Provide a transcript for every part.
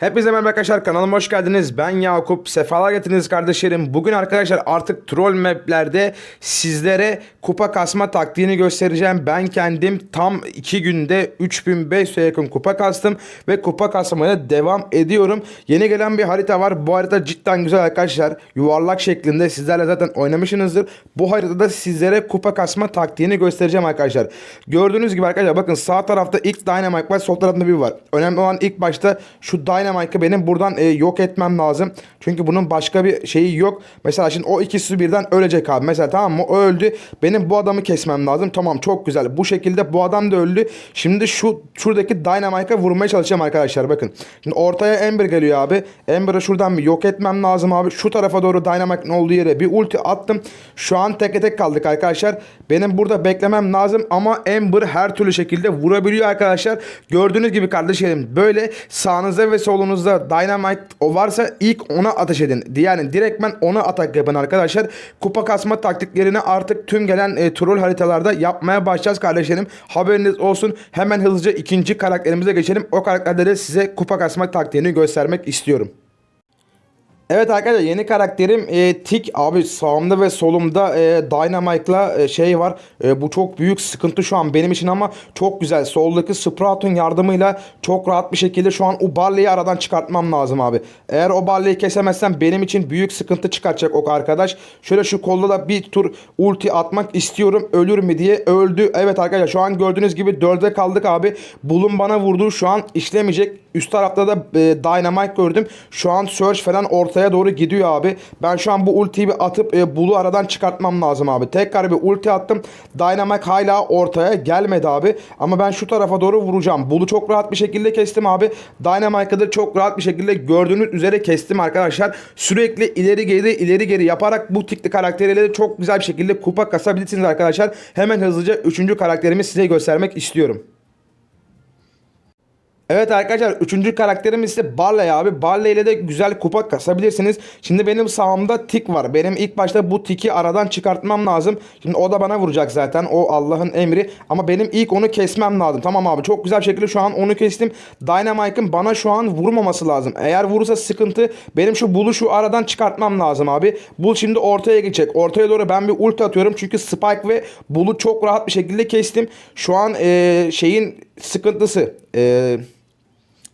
Hepinize merhaba arkadaşlar kanalıma hoş geldiniz. Ben Yakup. Sefalar getirdiniz kardeşlerim. Bugün arkadaşlar artık troll maplerde sizlere kupa kasma taktiğini göstereceğim. Ben kendim tam 2 günde 3500'e yakın kupa kastım ve kupa kasmaya devam ediyorum. Yeni gelen bir harita var. Bu harita cidden güzel arkadaşlar. Yuvarlak şeklinde sizlerle zaten oynamışsınızdır. Bu haritada sizlere kupa kasma taktiğini göstereceğim arkadaşlar. Gördüğünüz gibi arkadaşlar bakın sağ tarafta ilk Dynamite var. Sol tarafta bir var. Önemli olan ilk başta şu Dynamite'ı benim buradan e, yok etmem lazım. Çünkü bunun başka bir şeyi yok. Mesela şimdi o ikisi birden ölecek abi. Mesela tamam mı? O öldü. Benim bu adamı kesmem lazım. Tamam çok güzel. Bu şekilde bu adam da öldü. Şimdi şu şuradaki Dynamite'a vurmaya çalışacağım arkadaşlar. Bakın. Şimdi ortaya Ember geliyor abi. Ember'ı şuradan bir yok etmem lazım abi. Şu tarafa doğru Dynamite'ın olduğu yere bir ulti attım. Şu an tek tek kaldık arkadaşlar. Benim burada beklemem lazım ama Ember her türlü şekilde vurabiliyor arkadaşlar. Gördüğünüz gibi kardeşlerim böyle sağınızda ve solunuzda Dynamite o varsa ilk ona ateş edin. Yani direktmen ona atak yapın arkadaşlar. Kupa kasma taktiklerini artık tüm gelen e, troll haritalarda yapmaya başlayacağız kardeşlerim. Haberiniz olsun. Hemen hızlıca ikinci karakterimize geçelim. O karakterde de size kupa kasma taktiğini göstermek istiyorum. Evet arkadaşlar yeni karakterim e, Tik abi sağımda ve solumda e, Dynamite'la e, şey var. E, bu çok büyük sıkıntı şu an benim için ama çok güzel. Soldaki Sprout'un yardımıyla çok rahat bir şekilde şu an o Barley'i aradan çıkartmam lazım abi. Eğer o Barley'i kesemezsem benim için büyük sıkıntı çıkartacak o arkadaş. Şöyle şu kolda da bir tur ulti atmak istiyorum. Ölür mü diye öldü. Evet arkadaşlar şu an gördüğünüz gibi 4'e kaldık abi. Bulun bana vurdu. Şu an işlemeyecek. Üst tarafta da e, Dynamite gördüm. Şu an Surge falan ortaya doğru gidiyor abi. Ben şu an bu ultiyi bir atıp e, Bulu aradan çıkartmam lazım abi. Tekrar bir ulti attım. Dynamite hala ortaya gelmedi abi. Ama ben şu tarafa doğru vuracağım. Bulu çok rahat bir şekilde kestim abi. Dynamite'ı da çok rahat bir şekilde gördüğünüz üzere kestim arkadaşlar. Sürekli ileri geri ileri geri yaparak bu tikli karakterleri çok güzel bir şekilde kupa kasabilirsiniz arkadaşlar. Hemen hızlıca 3. karakterimi size göstermek istiyorum. Evet arkadaşlar üçüncü karakterim ise Barley abi. Barley ile de güzel kupa kasabilirsiniz. Şimdi benim sağımda tik var. Benim ilk başta bu tiki aradan çıkartmam lazım. Şimdi o da bana vuracak zaten. O Allah'ın emri. Ama benim ilk onu kesmem lazım. Tamam abi çok güzel şekilde şu an onu kestim. Dynamite'ın bana şu an vurmaması lazım. Eğer vurursa sıkıntı. Benim şu Bull'u şu aradan çıkartmam lazım abi. Bull şimdi ortaya geçecek. Ortaya doğru ben bir ulti atıyorum. Çünkü Spike ve Bull'u çok rahat bir şekilde kestim. Şu an ee, şeyin sıkıntısı. Eee...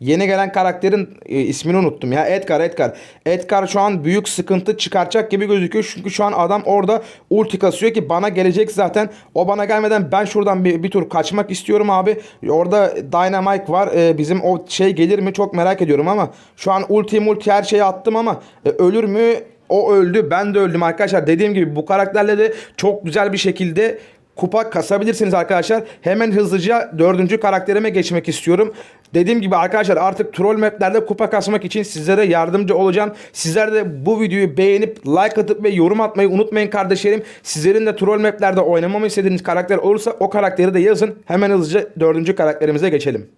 Yeni gelen karakterin e, ismini unuttum ya. Edgar, Edgar. Edgar şu an büyük sıkıntı çıkaracak gibi gözüküyor. Çünkü şu an adam orada ulti kasıyor ki bana gelecek zaten. O bana gelmeden ben şuradan bir, bir tur kaçmak istiyorum abi. Orada Dynamite var. E, bizim o şey gelir mi çok merak ediyorum ama şu an ulti multi her şeyi attım ama e, ölür mü? O öldü. Ben de öldüm arkadaşlar. Dediğim gibi bu karakterle de çok güzel bir şekilde kupa kasabilirsiniz arkadaşlar. Hemen hızlıca dördüncü karakterime geçmek istiyorum. Dediğim gibi arkadaşlar artık troll maplerde kupa kasmak için sizlere yardımcı olacağım. Sizler de bu videoyu beğenip like atıp ve yorum atmayı unutmayın kardeşlerim. Sizlerin de troll maplerde oynamamı istediğiniz karakter olursa o karakteri de yazın. Hemen hızlıca dördüncü karakterimize geçelim.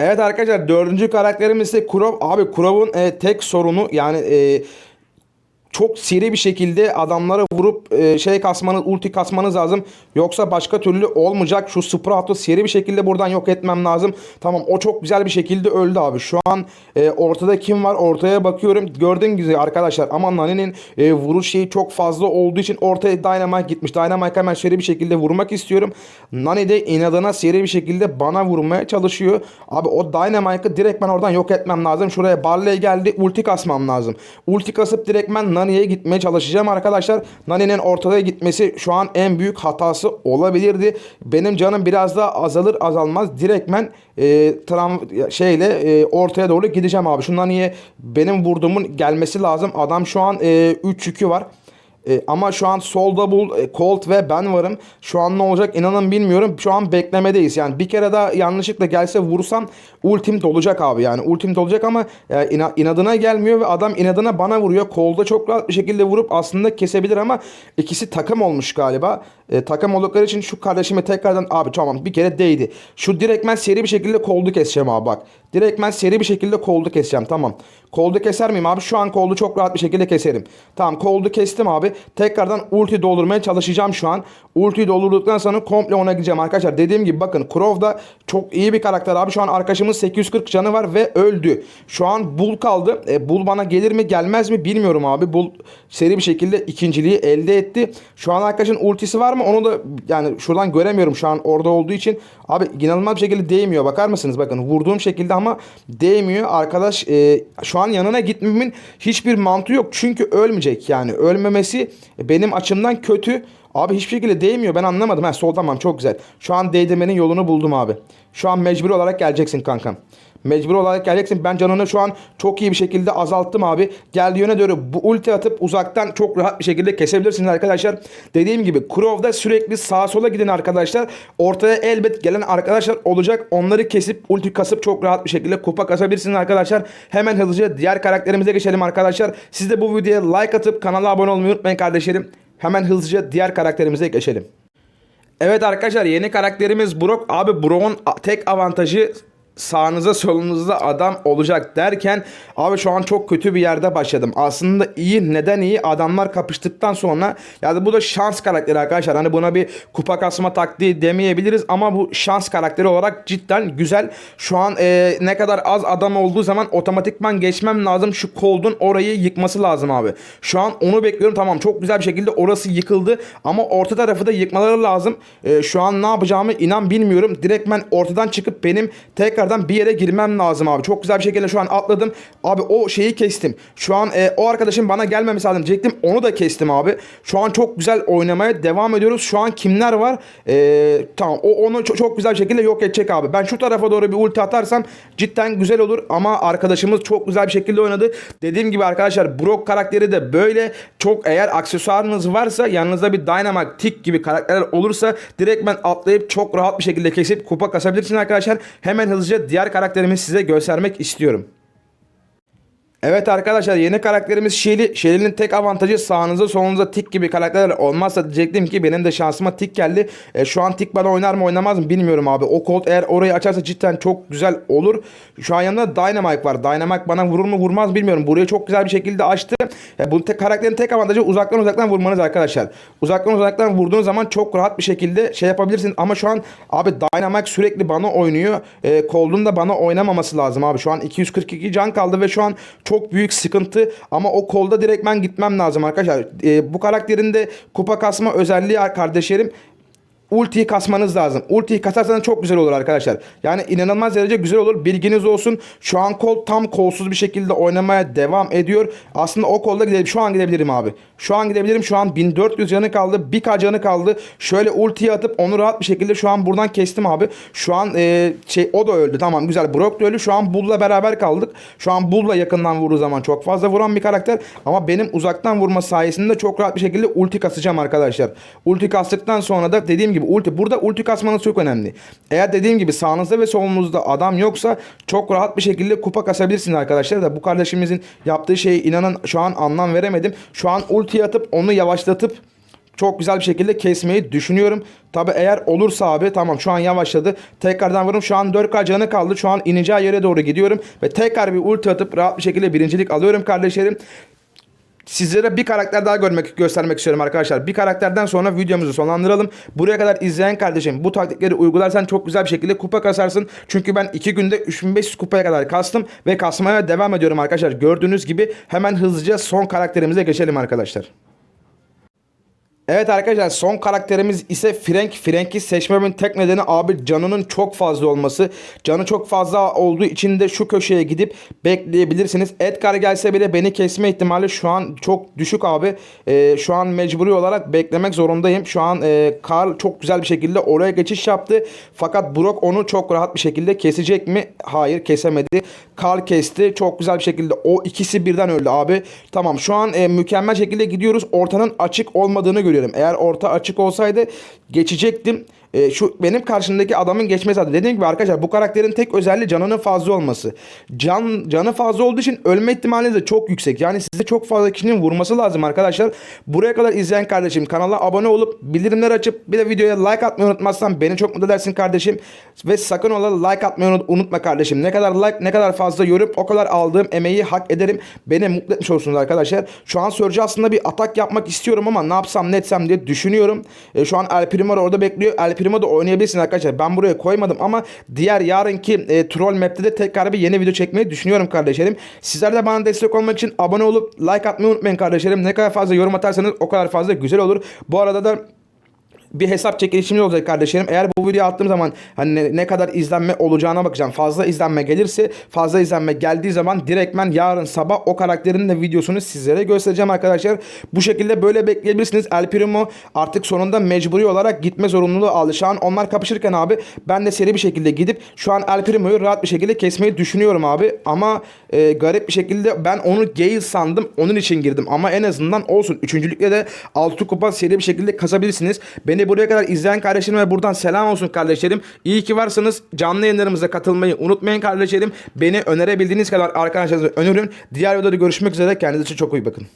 Evet arkadaşlar dördüncü karakterimiz ise Kurov. Abi Kurov'un e, tek sorunu yani e, çok seri bir şekilde adamlara vurup e, şey kasmanız, ulti kasmanız lazım. Yoksa başka türlü olmayacak. Şu Sprout'u seri bir şekilde buradan yok etmem lazım. Tamam o çok güzel bir şekilde öldü abi. Şu an e, ortada kim var? Ortaya bakıyorum. Gördüğün gibi arkadaşlar ama Nani'nin e, vuruş şeyi çok fazla olduğu için ortaya Dynamite gitmiş. Dynamite hemen seri bir şekilde vurmak istiyorum. Nani de inadına seri bir şekilde bana vurmaya çalışıyor. Abi o Dynamite'ı direkt ben oradan yok etmem lazım. Şuraya Barley geldi. Ulti kasmam lazım. Ulti kasıp direkt ben Nani'ye gitmeye çalışacağım arkadaşlar. Nani'nin ortada gitmesi şu an en büyük hatası olabilirdi. Benim canım biraz daha azalır azalmaz direktmen e, tram şeyle e, ortaya doğru gideceğim abi. Şu Nani'ye benim vurduğumun gelmesi lazım. Adam şu an e, 3 yükü var. E, ama şu an Sol Double, e, Colt ve ben varım. Şu an ne olacak inanın bilmiyorum. Şu an beklemedeyiz. Yani bir kere daha yanlışlıkla gelse vursam ultim dolacak abi. Yani ultim dolacak ama e, ina- inadına gelmiyor ve adam inadına bana vuruyor. Colt'a çok rahat bir şekilde vurup aslında kesebilir ama ikisi takım olmuş galiba. E, takım oldukları için şu kardeşime tekrardan abi tamam bir kere değdi. Şu direktmen seri bir şekilde koldu keseceğim abi bak. Direktmen seri bir şekilde koldu keseceğim tamam. Koldu keser miyim abi? Şu an koldu çok rahat bir şekilde keserim. Tamam koldu kestim abi. Tekrardan ulti doldurmaya çalışacağım şu an. Ultiyi doldurduktan sonra komple ona gideceğim arkadaşlar. Dediğim gibi bakın Crow da çok iyi bir karakter abi. Şu an arkadaşımız 840 canı var ve öldü. Şu an Bull kaldı. E, Bull bana gelir mi gelmez mi bilmiyorum abi. Bull seri bir şekilde ikinciliği elde etti. Şu an arkadaşın ultisi var mı? Onu da yani şuradan göremiyorum şu an orada olduğu için. Abi inanılmaz bir şekilde değmiyor. Bakar mısınız? Bakın vurduğum şekilde ama değmiyor. Arkadaş e, şu an yanına gitmemin hiçbir mantığı yok. Çünkü ölmeyecek yani. Ölmemesi benim açımdan kötü. Abi hiçbir şekilde değmiyor. Ben anlamadım. Ha sol tamam çok güzel. Şu an değdirmenin yolunu buldum abi. Şu an mecbur olarak geleceksin kankam. Mecbur olarak geleceksin. Ben canını şu an çok iyi bir şekilde azalttım abi. Geldiği yöne doğru bu ulti atıp uzaktan çok rahat bir şekilde kesebilirsiniz arkadaşlar. Dediğim gibi Crow'da sürekli sağa sola giden arkadaşlar. Ortaya elbet gelen arkadaşlar olacak. Onları kesip ulti kasıp çok rahat bir şekilde kupa kasabilirsiniz arkadaşlar. Hemen hızlıca diğer karakterimize geçelim arkadaşlar. Siz de bu videoya like atıp kanala abone olmayı unutmayın kardeşlerim. Hemen hızlıca diğer karakterimize geçelim. Evet arkadaşlar yeni karakterimiz Brock. Abi Brock'un tek avantajı sağınıza solunuzda adam olacak derken abi şu an çok kötü bir yerde başladım. Aslında iyi neden iyi adamlar kapıştıktan sonra yani bu da şans karakteri arkadaşlar. Hani buna bir kupa kasma taktiği demeyebiliriz ama bu şans karakteri olarak cidden güzel. Şu an e, ne kadar az adam olduğu zaman otomatikman geçmem lazım. Şu koldun orayı yıkması lazım abi. Şu an onu bekliyorum. Tamam çok güzel bir şekilde orası yıkıldı ama orta tarafı da yıkmaları lazım. E, şu an ne yapacağımı inan bilmiyorum. Direktmen ortadan çıkıp benim tekrardan bir yere girmem lazım abi. Çok güzel bir şekilde şu an atladım. Abi o şeyi kestim. Şu an e, o arkadaşın bana gelmemesi lazım diyecektim. Onu da kestim abi. Şu an çok güzel oynamaya devam ediyoruz. Şu an kimler var? E, tamam o onu çok, çok güzel şekilde yok edecek abi. Ben şu tarafa doğru bir ulti atarsam cidden güzel olur ama arkadaşımız çok güzel bir şekilde oynadı. Dediğim gibi arkadaşlar Brock karakteri de böyle çok eğer aksesuarınız varsa yanınızda bir Dynamite Tick gibi karakterler olursa direktmen atlayıp çok rahat bir şekilde kesip kupa kasabilirsiniz arkadaşlar. Hemen hızlıca diğer karakterimi size göstermek istiyorum. Evet arkadaşlar yeni karakterimiz Shelly. Shelly'nin tek avantajı sağınıza solunuza tik gibi karakterler olmazsa diyecektim ki benim de şansıma tik geldi. E, şu an tik bana oynar mı oynamaz mı bilmiyorum abi. O kod eğer orayı açarsa cidden çok güzel olur. Şu an yanında Dynamite var. Dynamite bana vurur mu vurmaz bilmiyorum. Burayı çok güzel bir şekilde açtı. E, bu tek karakterin tek avantajı uzaktan uzaktan vurmanız arkadaşlar. Uzaktan uzaktan vurduğunuz zaman çok rahat bir şekilde şey yapabilirsiniz. Ama şu an abi Dynamite sürekli bana oynuyor. E, Cold'un da bana oynamaması lazım abi. Şu an 242 can kaldı ve şu an çok büyük sıkıntı ama o kolda direktmen gitmem lazım arkadaşlar. Ee, bu karakterin de kupa kasma özelliği kardeşlerim ultiyi kasmanız lazım. Ultiyi kasarsanız çok güzel olur arkadaşlar. Yani inanılmaz derece güzel olur. Bilginiz olsun. Şu an kol tam kolsuz bir şekilde oynamaya devam ediyor. Aslında o kolda gidebilirim. Şu an gidebilirim abi. Şu an gidebilirim. Şu an 1400 canı kaldı. 1k canı kaldı. Şöyle ultiyi atıp onu rahat bir şekilde şu an buradan kestim abi. Şu an e, şey o da öldü. Tamam güzel. Brock da öldü. Şu an Bull'la beraber kaldık. Şu an Bull'la yakından vurduğu zaman çok fazla vuran bir karakter. Ama benim uzaktan vurma sayesinde çok rahat bir şekilde ulti kasacağım arkadaşlar. Ulti kastıktan sonra da dediğim gibi ulti. Burada ulti kasmanız çok önemli. Eğer dediğim gibi sağınızda ve solunuzda adam yoksa çok rahat bir şekilde kupa kasabilirsiniz arkadaşlar da bu kardeşimizin yaptığı şeyi inanın şu an anlam veremedim. Şu an ulti atıp onu yavaşlatıp çok güzel bir şekilde kesmeyi düşünüyorum. Tabi eğer olursa abi tamam şu an yavaşladı. Tekrardan vururum. Şu an 4K canı kaldı. Şu an ineceği yere doğru gidiyorum. Ve tekrar bir ulti atıp rahat bir şekilde birincilik alıyorum kardeşlerim. Sizlere bir karakter daha görmek göstermek istiyorum arkadaşlar. Bir karakterden sonra videomuzu sonlandıralım. Buraya kadar izleyen kardeşim bu taktikleri uygularsan çok güzel bir şekilde kupa kasarsın. Çünkü ben 2 günde 3500 kupaya kadar kastım ve kasmaya devam ediyorum arkadaşlar. Gördüğünüz gibi hemen hızlıca son karakterimize geçelim arkadaşlar. Evet arkadaşlar son karakterimiz ise Frank. Frank'i seçmemin tek nedeni abi canının çok fazla olması. Canı çok fazla olduğu için de şu köşeye gidip bekleyebilirsiniz. Edgar gelse bile beni kesme ihtimali şu an çok düşük abi. Ee, şu an mecburi olarak beklemek zorundayım. Şu an e, Carl çok güzel bir şekilde oraya geçiş yaptı. Fakat Brock onu çok rahat bir şekilde kesecek mi? Hayır kesemedi. Carl kesti. Çok güzel bir şekilde o ikisi birden öldü abi. Tamam şu an e, mükemmel şekilde gidiyoruz. Ortanın açık olmadığını görüyorum. Eğer orta açık olsaydı geçecektim. E, şu benim karşımdaki adamın geçmesi adı. Dediğim gibi arkadaşlar bu karakterin tek özelliği canının fazla olması. Can canı fazla olduğu için ölme ihtimaliniz de çok yüksek. Yani size çok fazla kişinin vurması lazım arkadaşlar. Buraya kadar izleyen kardeşim kanala abone olup bildirimler açıp bir de videoya like atmayı unutmazsan beni çok mutlu edersin kardeşim. Ve sakın ola like atmayı unut- unutma kardeşim. Ne kadar like ne kadar fazla yorum o kadar aldığım emeği hak ederim. Beni mutlu etmiş olsunuz arkadaşlar. Şu an Surge'e aslında bir atak yapmak istiyorum ama ne yapsam ne etsem diye düşünüyorum. E, şu an El Primo orada bekliyor. El Primo da oynayabilirsin arkadaşlar. Ben buraya koymadım ama diğer yarınki e, troll map'te de tekrar bir yeni video çekmeyi düşünüyorum kardeşlerim. Sizler de bana destek olmak için abone olup like atmayı unutmayın kardeşlerim. Ne kadar fazla yorum atarsanız o kadar fazla güzel olur. Bu arada da bir hesap çekilişimiz olacak kardeşlerim. Eğer bu attığım zaman hani ne, ne kadar izlenme olacağına bakacağım. Fazla izlenme gelirse fazla izlenme geldiği zaman direktmen yarın sabah o karakterin de videosunu sizlere göstereceğim arkadaşlar. Bu şekilde böyle bekleyebilirsiniz. El Primo artık sonunda mecburi olarak gitme zorunluluğu aldı. Şu an onlar kapışırken abi ben de seri bir şekilde gidip şu an El Primo'yu rahat bir şekilde kesmeyi düşünüyorum abi. Ama e, garip bir şekilde ben onu Gale sandım. Onun için girdim. Ama en azından olsun. Üçüncülükle de 6 kupa seri bir şekilde kazabilirsiniz. Beni buraya kadar izleyen kardeşlerime buradan selam olsun kardeşlerim. İyi ki varsınız. Canlı yayınlarımıza katılmayı unutmayın kardeşlerim. Beni önerebildiğiniz kadar arkadaşlarınıza önerin. Diğer videoda görüşmek üzere. Kendinize çok iyi bakın.